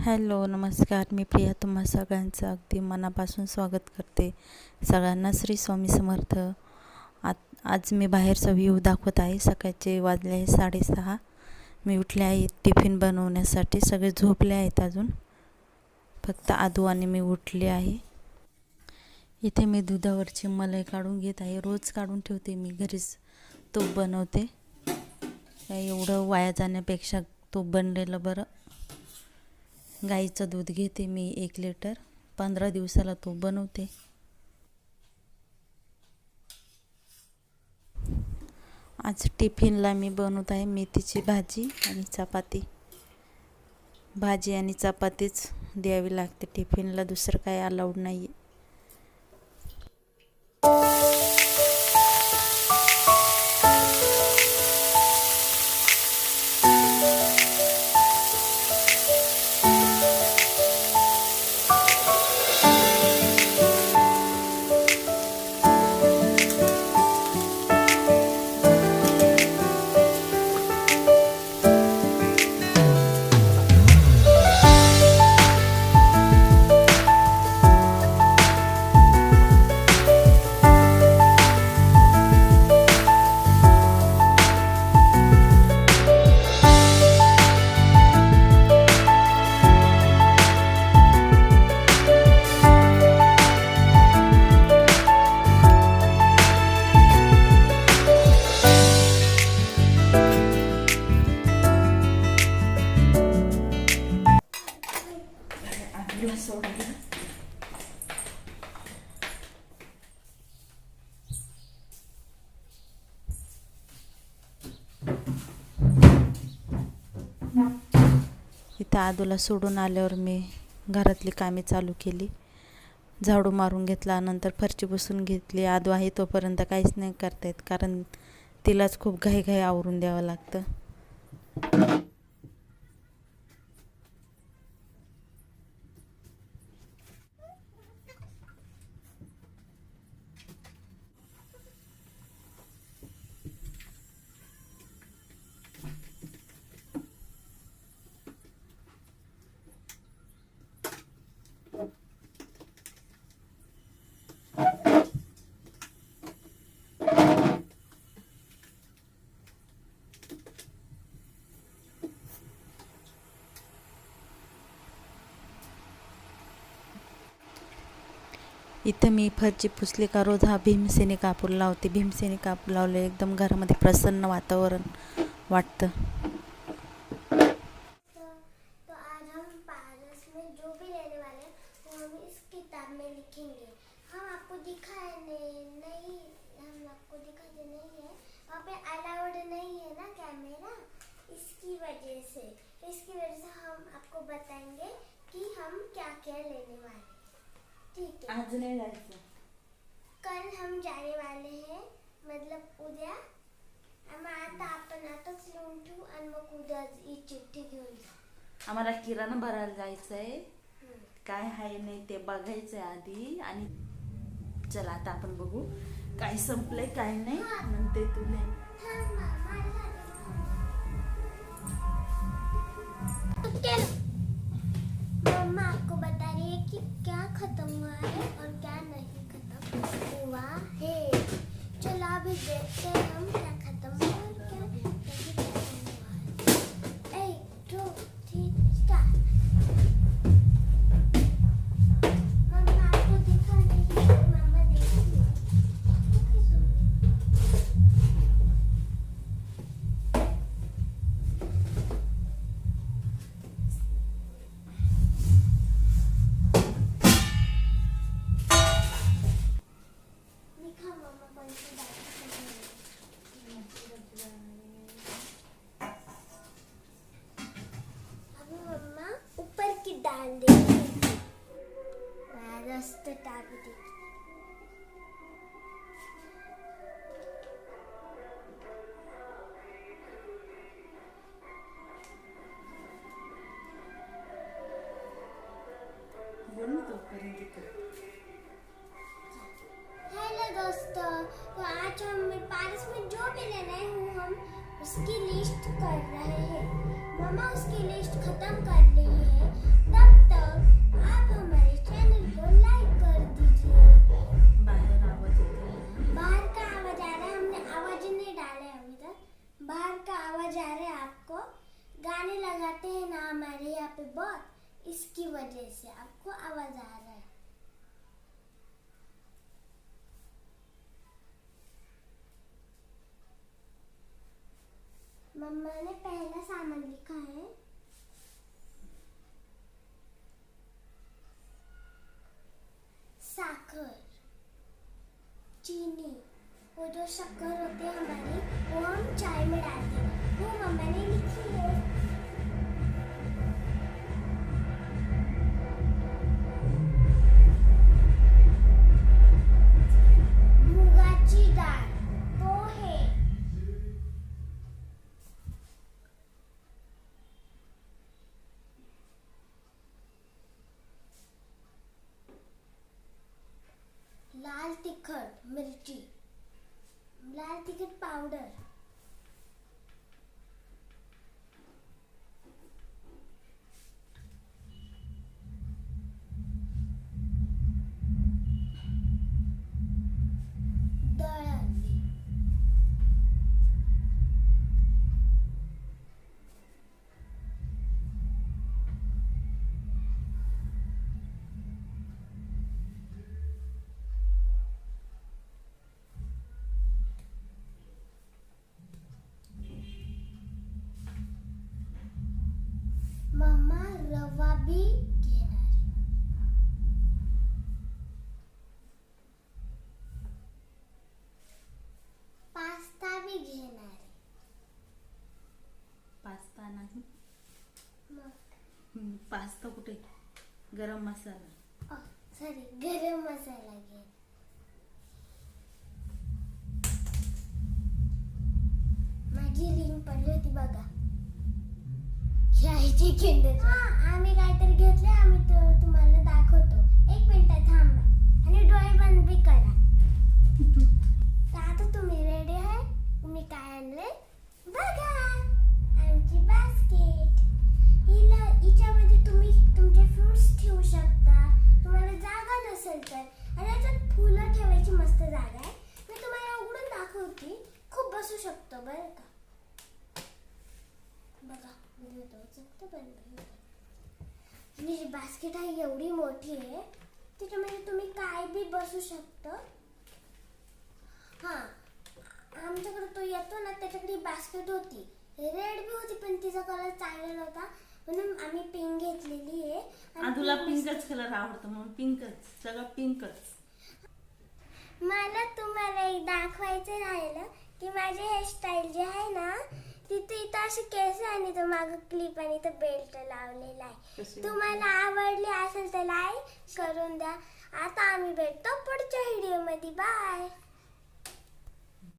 Hello नमस्कार. मी प्रिया तुम्हा सगळ्यांचं अगदी मनापासून स्वागत करते. सगळ्यांना श्री स्वामी समर्थ. आ आज मी बाहेरचा व्ह्यू दाखवत आहे. सकाळचे वाजले आहे साडेसहा. मी उठले आहे टिफिन बनवण्यासाठी. सगळे झोपले आहेत अजून. फक्त आदू आणि मी उठले आहे. इथे मी दुधावरची मलाई काढून घेत आहे. रोज काढून ठेवते मी घरीच. तूप बनवते. एवढं वाया जाण्यापेक्षा तूप बनलेलं बरं. गाईचं दूध घेते मी एक लिटर. पंधरा दिवसाला तो बनवते. आज टिफिनला मी बनवत आहे मेथीची भाजी आणि चपाती. भाजी आणि चपातीच द्यावी लागते. टिफिनला दुसरं काय अलाउड नाही आहे त्या आदूला सोडून आल्यावर मी घरातली कामे चालू केली. झाडू मारून घेतला नंतर फरची बसून घेतली. आदू आहे तोपर्यंत काहीच नाही करता येत कारण तिलाच खूप घाईघाई आवरून द्यावं लागतं. इत मी फरची पुसलेका रोज हा भीमसेने कापूर लावते. भीमसेने कापूर लवल, एकदम घरामध्ये प्रसन्न वातावरण वाटतं. वजह से, इसकी वजह से हम आपको बताएँगे कि हम क्या क्या लेने वाले ठीक है आज नाही जायचं. कल हम जाने वाले हैं मतलब उद्या। मग आता आपण आताच लिहून ठेवू आणि मग उद्या ही चिठ्ठी घेऊन जाऊ। आम्हाला किराणा भरायला जायचं आहे हम्म. काय आहे नाही ते बघायचं आहे आधी आणि चला आता आपण बघू. काय संपलंय काय नाही म्हणते तुला थांब मा- तो में जो भी ले रहे हैं हम उसकी लिस्ट कर रहे हैं। मम्मा उसकी लिस्ट खत्म कर बहुत इसकी वजह से आपको आवाज़ आ रहा है। मम्मा ने पहला सामान लिखा है। साकर चीनी, वो जो शक्कर होते हैं हमारी, वो हम चाय में डालते हैं। तिखट मिरची. लाल तिखट पावडर. पास्ता कुठे? गरम मसाला. सॉरी गरम मसाला घे. माझी रिंग पडली होती बघा. घ्यायची किंडर. आम्ही काहीतरी घेतले आम्ही तुम्हाला दाखवतो. एक मिनिट थांबा. आणि डोळे बंद बी करा तर आता तुम्ही रेडी आहे तुम्ही काय आणले बघा आमची बास्केट हिला हिच्यामध्ये तुम्ही तुमचे फ्रुट्स ठेवू शकता तुम्हाला जागा नसेल तर आणि याच्यात फुलं ठेवायची मस्त जागा आहे मी तुम्हाला उघडून दाखवते खूप बसू शकतो बरं का? बघा मी होईल. आणि जी बास्केट आहे एवढी मोठी आहे त्याच्यामध्ये तुम्ही काय बी बसू शकतं. हां आमच्याकडे तो येतो ना त्याच्याकडे बास्केट होती. रेड बी होती पण तिचा कलर चांगला नव्हता. म्हणून आम्ही पिंक घेतलेली आहे. तुला पिंकच कलर आवडतो म्हणून पिंकच सगळं पिंकच मला तुम्हाला एक दाखवायचं राहिलं. की माझी हेअरस्टाईल जी आहे ना तिथे इथं अशी केस आणि तो माग क्लिप आणि तो बेल्ट लावलेला आहे. तुम्हाला आवडली असेल तर लाईक करून द्या. आता आम्ही भेटतो पुढच्या व्हिडिओमध्ये. बाय